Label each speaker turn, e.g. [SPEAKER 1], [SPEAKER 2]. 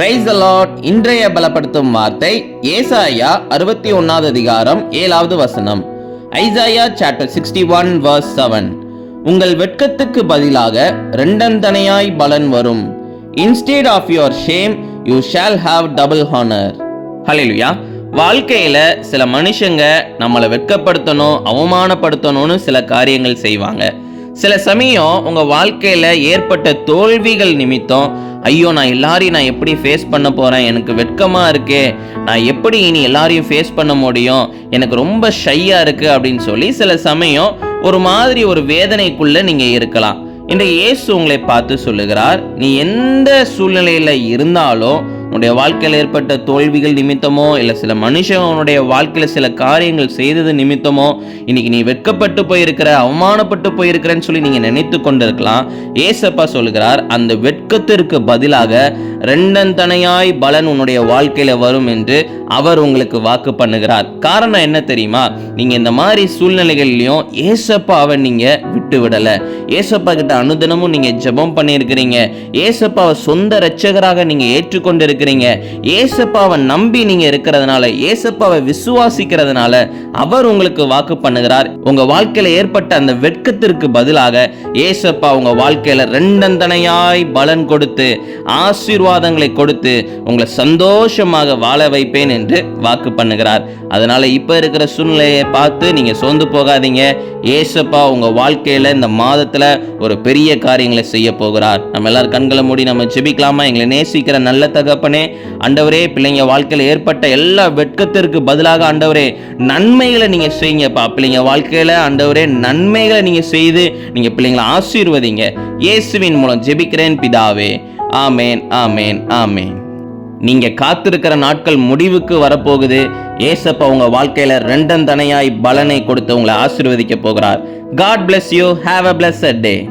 [SPEAKER 1] Price allot இன்றைய பலப்படுத்தும் வார்த்தை ஏசாயா அறுபத்தி ஒன்னாவது அதிகாரம் ஏழாவது வசனம். Isaiah chapter sixty one verse seven உங்கள் வெட்கத்துக்கு பதிலாக ரெண்டந்தனையாய் பலன் வரும். Instead of your shame you shall have double honour ஹalleluya வாழ்க்கையில சில மனுஷங்க நம்மளை வெட்கப்படுத்தணும் அவமானப்படுத்தணும்னு சில காரியங்கள் செய்வாங்க. சில சமயம் உங்கள் வாழ்க்கையில் ஏற்பட்ட தோல்விகள் நிமித்தம் ஐயோ நான் எல்லாரையும் நான் எப்படி ஃபேஸ் பண்ண போகிறேன் எனக்கு வெட்கமாக இருக்கே. நான் எப்படி இனி எல்லாரையும் ஃபேஸ் பண்ண முடியும்? எனக்கு ரொம்ப ஷையாக இருக்குது அப்படின்னு சொல்லி சில சமயம் ஒரு மாதிரி ஒரு வேதனைக்குள்ளே நீங்கள் இருக்கலாம். இன்றைக்கு இயேசு உங்களை பார்த்து சொல்லுகிறார் நீ எந்த சூழ்நிலையில் இருந்தாலும் உன்னுடைய வாழ்க்கையில் ஏற்பட்ட தோல்விகள் நிமித்தமோ இல்லை சில மனுஷன் உன்னுடைய வாழ்க்கையில் சில காரியங்கள் செய்தது நிமித்தமோ இன்னைக்கு நீ வெட்கப்பட்டு போயிருக்கிற அவமானப்பட்டு போயிருக்கிறேன்னு சொல்லி நீங்கள் நினைத்து கொண்டிருக்கலாம். ஏசப்பா சொல்லுகிறார் அந்த வெட்கத்திற்கு பதிலாக ரெண்டந்தனையாய் பலன் உன்னுடைய வாழ்க்கையில வரும் என்று அவர் உங்களுக்கு வாக்கு பண்ணுகிறார். காரணம் என்ன தெரியுமா? நீங்க இந்த மாதிரி சூழ்நிலைகள்லயும் ஏசப்பாவை நீங்க விட்டு விடல. ஏசப்பா கிட்ட அனுதினமும் நீங்க ஜெபம் பண்ணியிருக்கிறீங்க. ஏசப்பாவை சொந்த ரட்சகராக நீங்க ஏற்றுக்கொண்டு இருக்கிறீங்க ஏசப்பாவை நம்பி நீங்க இருக்கிறதுனால ஏசப்பாவை விசுவாசிக்கிறதுனால அவர் உங்களுக்கு வாக்கு பண்ணுகிறார். உங்க வாழ்க்கையில ஏற்பட்ட அந்த வெட்கத்திற்கு பதிலாக ஏசப்பா உங்க வாழ்க்கையில ரெண்டந்தனையாய் பலன் கொடுத்து ஆசீர்வாதங்களை கொடுத்து உங்களை சந்தோஷமாக வாழ வைப்பேன் என்று வாக்கு பண்ணுகிறார். அதனால இப்போ இருக்கிற சூழ்நிலையை பார்த்து நீங்க சோர்ந்து போகாதீங்க. ஏசப்பா உங்க வாழ்க்கையில இந்த மாதத்துல ஒரு பெரிய காரியங்களை செய்ய போகிறார். நம்ம எல்லாரும் கண்களை மூடி நம்ம ஜெபிக்கலாமா? எங்களை நேசிக்கிற நல்ல தகப்பனே ஆண்டவரே பிள்ளைங்க வாழ்க்கையில ஏற்பட்ட எல்லா வெட்கத்திற்கு பதிலாக ஆண்டவரே நன்மைகளை நீங்க செய்யுங்கப்பா. பிள்ளைங்க வாழ்க்கையில ஆண்டவரே நன்மைகளை நீங்க செய்து நீங்க பிள்ளைங்களை ஆசீர்வதிங்க. இயேசுவின் மூலம் ஜெபிக்கிறேன் பிதாவே. ஆமேன் ஆமேன் ஆமேன். நீங்கள் காத்திருக்கிற நாட்கள் முடிவுக்கு வரப்போகுது. ஏசப்பா உங்க வாழ்க்கையில ரெண்டந்தனையாய் பலனை கொடுத்து உங்களை ஆசிர்வதிக்க போகிறார். God bless you have a bless day